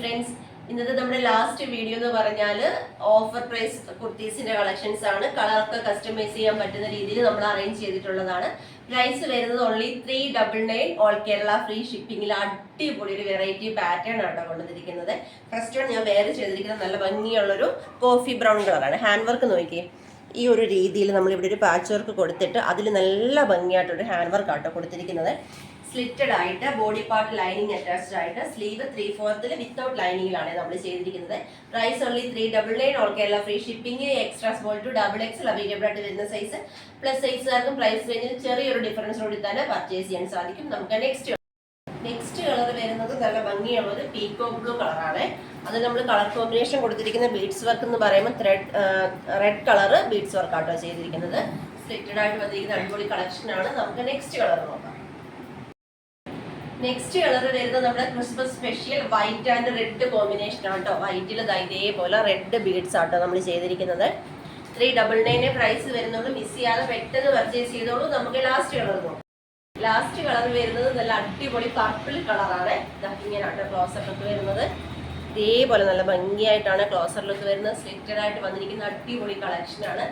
Friends ഇന്നത്തെ നമ്മുടെ last video എന്ന് പറഞ്ഞാൽ ഓഫർ പ്രൈസ് കുർത്തീസിന്റെ കളക്ഷൻസ് ആണ്. കളറൊക്കെ കസ്റ്റമൈസ് ചെയ്യാൻ പറ്റുന്ന രീതിയിൽ നമ്മൾ അറേഞ്ച് ചെയ്തിട്ടുള്ളതാണ്. പ്രൈസ് വരുന്നത് only three double nine all Kerala free ഷിപ്പിംഗിൽ അടിപൊളി ഒരു വെറൈറ്റി പാറ്റേൺ ആണ് കൊണ്ടുവന്നിരിക്കുന്നത്. ഫസ്റ്റ് വൺ ഞാൻ വേറെ ചെയ്തിരിക്കുന്നത് നല്ല ഭംഗിയുള്ളൊരു കോഫി ബ്രൗൺ കളറാണ് ഹാൻഡ് വർക്ക് നോക്കിയേ. ഈ ഒരു രീതിയിൽ നമ്മളിവിടെ ഒരു പാച്ച് വർക്ക് കൊടുത്തിട്ട് അതിൽ നല്ല ഭംഗിയായിട്ടൊരു ഹാൻഡ് വർക്ക് ആട്ടോ കൊടുത്തിരിക്കുന്നത്. സ്ലിറ്റഡ് ആയിട്ട് ബോഡി പാർട്ട് ലൈനിങ് അറ്റാച്ച്ഡ് ആയിട്ട് സ്ലീവ് ത്രീ ഫോർത്തിൽ വിത്തൗട്ട് ലൈനിങ്ങിലാണ് നമ്മൾ ചെയ്തിരിക്കുന്നത്. Price only three double nine all Kerala free shipping extra small to double X available ആയിട്ട് വരുന്ന സൈസ് പ്ലസ് സൈസുകാർക്കും പ്രൈസ് റേഞ്ചിൽ ചെറിയൊരു ഡിഫറൻസ് കൂടി തന്നെ പർച്ചേസ് ചെയ്യാൻ സാധിക്കും. നമുക്ക് നെക്സ്റ്റ് നെക്സ്റ്റ് കളർ വരുന്നത് നല്ല ഭംഗിയുള്ള ഒരു പീക്കോ ബ്ലൂ കളറാണ് അത് നമ്മൾ കളർ കോമ്പിനേഷൻ കൊടുത്തിരിക്കുന്ന ബീഡ്സ് വർക്ക് എന്ന് പറയുമ്പോൾ ത്രെഡ് റെഡ് കളർ ബീഡ്സ് വർക്കാട്ടോ ചെയ്തിരിക്കുന്നത്. സ്ലിറ്റഡ് ആയിട്ട് വന്നിരിക്കുന്ന അടിപൊളി കളക്ഷനാണ് നമുക്ക് നെക്സ്റ്റ് കളർ നോക്കാം. നെക്സ്റ്റ് കളർ വരുന്നത് നമ്മുടെ Christmas special white and red combination ആണ് കേട്ടോ വൈറ്റിൽ ഇതേപോലെ റെഡ് ബീഡ്സ് ആട്ടോ നമ്മൾ ചെയ്തിരിക്കുന്നത്. ത്രീ ഡബിൾ നയന്റെ പ്രൈസ് വരുന്നുള്ളൂ മിസ് ചെയ്യാതെ പെട്ടെന്ന് പർച്ചേസ് ചെയ്തോളൂ. നമുക്ക് ലാസ്റ്റ് കളർ നോക്കാം. ലാസ്റ്റ് കളർ വരുന്നത് നല്ല അടിപൊളി പർപ്പിൾ കളറാണ് ഇങ്ങനെയാണ് ക്ലോസർ ലുക്ക് വരുന്നത്. ഇതേപോലെ നല്ല ഭംഗിയായിട്ടാണ് ക്ലോസർ ലുക്ക് വരുന്നത്. സ്ലിറ്റഡ് ആയിട്ട് വന്നിരിക്കുന്ന അടിപൊളി കളക്ഷനാണ്